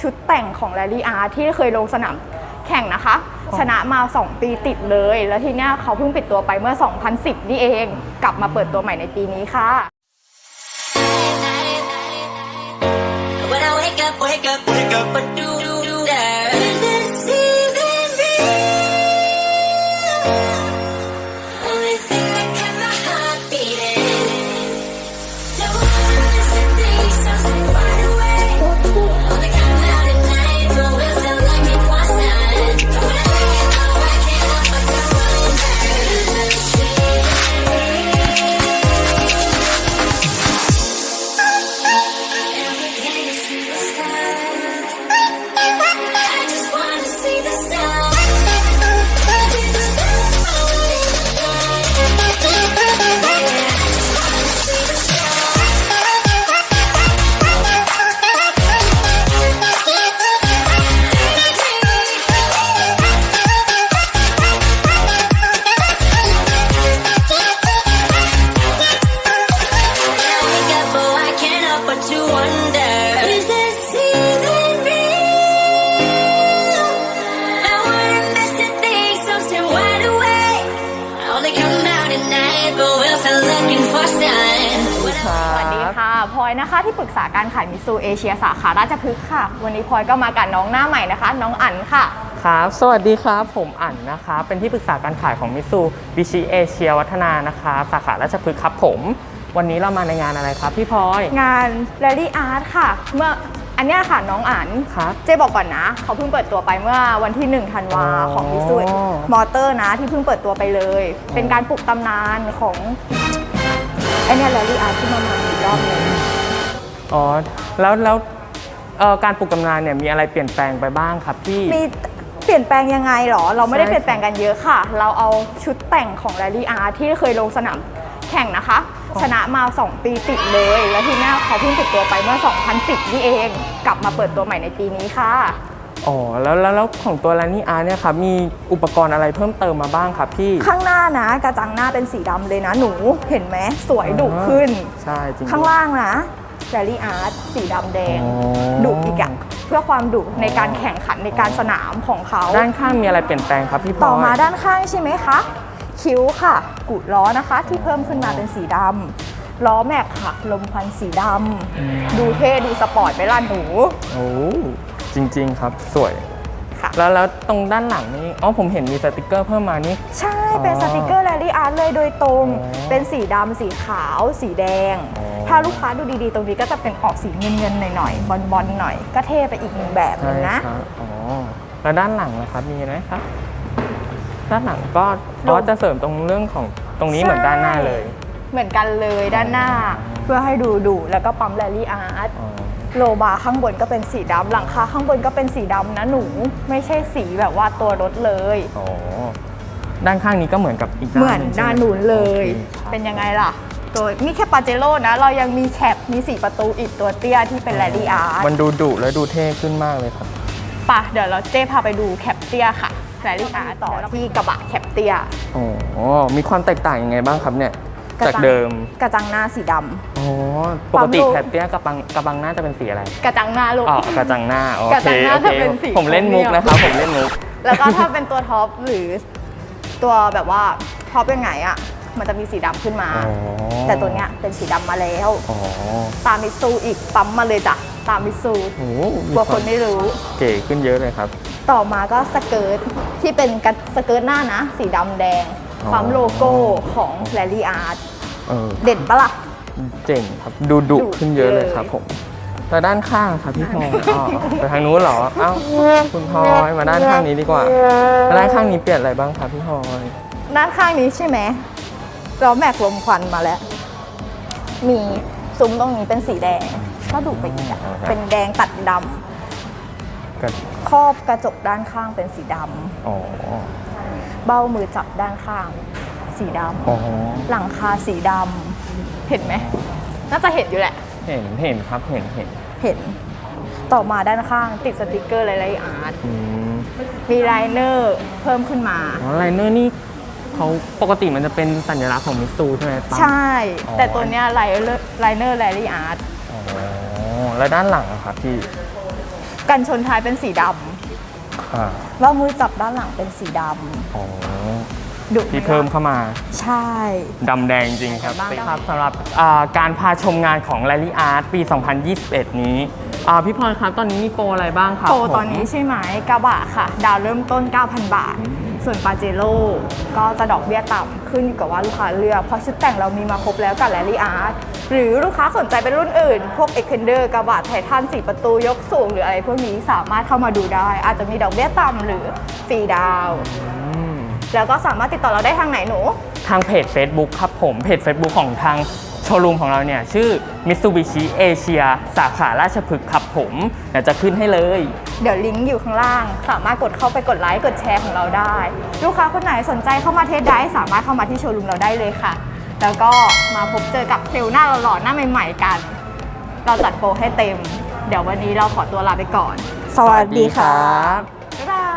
ชุดแต่งของแรลลี่อาร์ที่เคยลงสนามแข่งนะคะ ชนะมา 2 ปีติดเลย แล้วทีเนี้ยเขาเพิ่งปิดตัวไปเมื่อ 2010 นี่เอง กลับมาเปิดตัวใหม่ในปีนี้ค่ะ When I wake up, wake up, wake up, but do สวัสดีค่ะพลอยนะคะที่ปรึกษาการขายมิซูเอเชียสาขาราชพฤกษ์ค่ะ วันนี้พลอยก็มากับน้องหน้าใหม่นะคะ น้องอั๋นค่ะ ครับ สวัสดีครับ ผมอั๋นนะคะ เป็นที่ปรึกษาการขายของมิซูบิชิเอเชียวัฒนานะคะสาขาราชพฤกษ์ครับผม วันนี้เรามาในงานอะไรครับพี่พลอย งาน Rally Art ค่ะ เมื่ออันเนี้ยค่ะน้องอั๋นครับเจ๊บอกก่อนนะ เขาเพิ่งเปิดตัวไปเมื่อวันที่1ธันวาอ๋อของมิซูมอเตอร์นะที่เพิ่งเปิดตัวไปเลย เป็นการปลุกตำนานของ ไอเนี้ย Rally Art ที่มาใหม่อีกรอบหนึงอ๋อแล้วแล้วเอ่อการปลูกกำนานเนี่ยมีอะไรเปลี่ยนแปลงไปบ้างครับพี่ มีเปลี่ยนแปลงยังไงหรอ เราไม่ได้ใช่ เปลี่ยนแปลงกันเยอะค่ะ เราเอาชุดแต่งของ Rally Art ที่เคยลงสนามแข่งนะคะ ชนะมา 2 ปีติดเลย แล้วทีเนี้ยเขาเพิ่งปิดตัวไปเมื่อ 2010 นี่เอง กลับมาเปิดตัวใหม่ในปีนี้ค่ะ อ๋อแล้วแล้วแล้วของตัวแลนี่อาร์เนี่ยครับมีอุปกรณ์อะไรเพิ่มเติมมาบ้างครับพี่ ข้างหน้านะกระจังหน้าเป็นสีดำเลยนะหนูเห็นไหมสวยดุขึ้น ใช่จริงข้างล่างนะแรลลี่อาร์ตสีดำแดงอ๋อ ดุอีกอะเพื่อความดุในการแข่งขันในการสนามของเขา ด้านข้างมีอะไรเปลี่ยนแปลงครับพี่พลอยต่อมาด้านข้างใช่ไหมคะ คิ้วค่ะ กุดล้อนะคะ ที่เพิ่มขึ้นมาเป็นสีดำล้อแม็กค่ะ ลมควันสีดำดูเท่ ดูสปอร์ตไปล่ะหนู โอ้ จริง ๆ ครับสวย ค่ะ แล้วแล้วตรงด้านหลังนี่อ๋อผมเห็นมีสติกเกอร์เพิ่มมานี่ ใช่ เป็นอ๋อสติกเกอร์แรลลี่อาร์ตเลยโดยตรง อ๋อเป็นสีดำ สีขาว สีแดง อ๋อ ถ้าลูกค้าดูดีๆ ตรงนี้ก็จะเป็นออกสีเงินๆ หน่อยๆ บอลๆ หน่อย ก็เท่ไปอีกหนึ่งแบบหนึงนะ ครับอ๋อแล้วด้านหลังนะครับมีไหมครับ ด้านหลังก็ลง ก็จะเสริมตรงเรื่องของตรงนี้เหมือนด้านหน้าเลย เหมือนกันเลยด้านหน้า เพื่อให้ดูดุแล้วก็ปั๊มแรลลี่อาร์ต อ๋อ โลบาร์ข้างบนก็เป็นสีดำหลังคาข้างบนก็เป็นสีดำนะหนู ไม่ใช่สีแบบว่าตัวรถเลย อ๋อด้านข้างนี้ก็เหมือนกับอีกเหมือนงใช่ได้านนู้นเลยโอคครับเป็นยังไงล่ะ ตัวนี่แค่ปาเจโร่นะ เรายังมีแคปมีสีประตูอีกตัวเตี้ยที่เป็นแรลลี่อาร์ตมันดูดุและดูเท่ขึ้นมากเลยครับปะเดี๋ยวเราเจ๊พาไปดูแคปเตี้ยค่ะแรลลี่อาร์ต่อที่กระบะแคปเตี้ยอ๋อมีความแตกต่างยังไงบ้างครับเนี่ยก ระจากจังเดิม กระจังหน้าสีดำอ๋อปกติปั๊มโลแคปเตี้ยกระบังกระบังหน้าจะเป็นสีอะไรกระจังหน้าลูก อ๋อกระจังหน้าโอกระเคจังหน้าโอจะเคเป็นสีผมเล่นมุกโครเมียมนะครับผมเล่นมุก แล้วก็ถ้าเป็นตัวท็อปหรือตัวแบบว่าท็อปยังไงอะมันจะมีสีดำขึ้นมา อ๋อ แต่ตัวเนี้ยเป็นสีดำมาแล้ว อ๋อตามมิตซูอีกปั๊มมาเลยจ้ะตามมิตซูโอ้มีกลัววาคนไม่รู้ เก๋ขึ้นเยอะเลยครับ ต่อมาก็สเกิร์ตที่เป็นกระสเกิร์ตหน้านะ สีดำแดงอ๋อ ปั๊มโลโก้ของแรลลี่อาร์ตเออเด่นปะล่ะ เจ๋งครับ ดูดุดุขึ้นเยอะเลยเลยครับผมแล้วด้านข้างครับพี่พลอยอ๋อไปทางนู้นเหรอเอ้าคุณพลอยมาด้านข้างนี้ดีกว่าแล้วด้านข้างนี้เปลี่ยนอะไรบ้างครับพี่พลอยด้านข้างนี้ใช่ไหมเราแม็กลมควันมาแล้ว มีซุ้มตรงนี้เป็นสีแดง ก็ดุไปอีกอะเป็นแดงตัดดำกันครอบกระจกด้านข้างเป็นสีดอ๋อำ เบ้ามือจับด้านข้าง สีดอ๋อำหลังคาสีดำเห็นไหมน่าจะเห็นอยู่แหละ เห็นเห็นครับเห็นเห็นเห็น ต่อมาด้านข้างติดสติกเกอร์หลายๆอาร์ตอืมมีไลเนอร์เพิ่มขึ้นมา อ๋อไลเนอร์นี่เขาปกติมันจะเป็นสัญลักษณ์ของมิตซูใช่ไหมปั๊ม ใช่ อ๋อ แต่ตัวเนี้ยไลเนอร์ไลเนอร์แรลลี่อาร์ตอ๋อแล้วด้านหลังอะครับพี่ กันชนท้ายเป็นสีด อ่าำว่ามือจับด้านหลังเป็นสีดอ๋อำดุไหที่เพิ่มเข้ามาใช่ ดำแดงจริงครับบ้างครับสำหรับอ่าการพาชมงานของ Rally Art ปี 2021 นี้อ่าพี่พรครับตอนนี้มีโปรอะไรบ้างครับโปรผมตอนนี้ใช่ไหมกระบะค่ะ ดาวเริ่มต้น 9,000 บาท ส่วนปาเจโร่ก็จะดอกเบี้ยต่ำขึ้นอยู่กับว่าลูกค้าเลือกเพราะชุดแต่งเรามีมาครบแล้วกับแ a ลี่อาร์ต หรือลูกค้าสนใจเป็นรุ่นอื่น พวกเอ็กเพนเดอร์กระบะไททัน4 ประตูยกสูง หรืออะไรพวกนี้สามารถเข้ามาดูได้ อาจจะมีดอกเบี้ยต่ำหรือฟรีดาวน์อืมแล้วก็สามารถติดต่อเราได้ทางไหนหนู ทางเพจ Facebook ครับผมเพจ Facebook ของทางโชว์รูมของเราเนี่ย ชื่อ Mitsubishi Asia สาขาราชพฤกษ์ครับผมเดี๋ยวจะขึ้นให้เลย เดี๋ยวลิงก์อยู่ข้างล่าง สามารถกดเข้าไปกดไลค์กดแชร์ของเราได้ ลูกค้าคนไหนสนใจเข้ามาเทสได้สามารถเข้ามาที่โชว์รูมเราได้เลยค่ะ แล้วก็มาพบเจอกับเซลล์หน้าหล่อๆหน้าใหม่ๆกัน เราจัดโปรให้เต็ม เดี๋ยววันนี้เราขอตัวลาไปก่อน สวัสดีค่ะสวัสดีครับ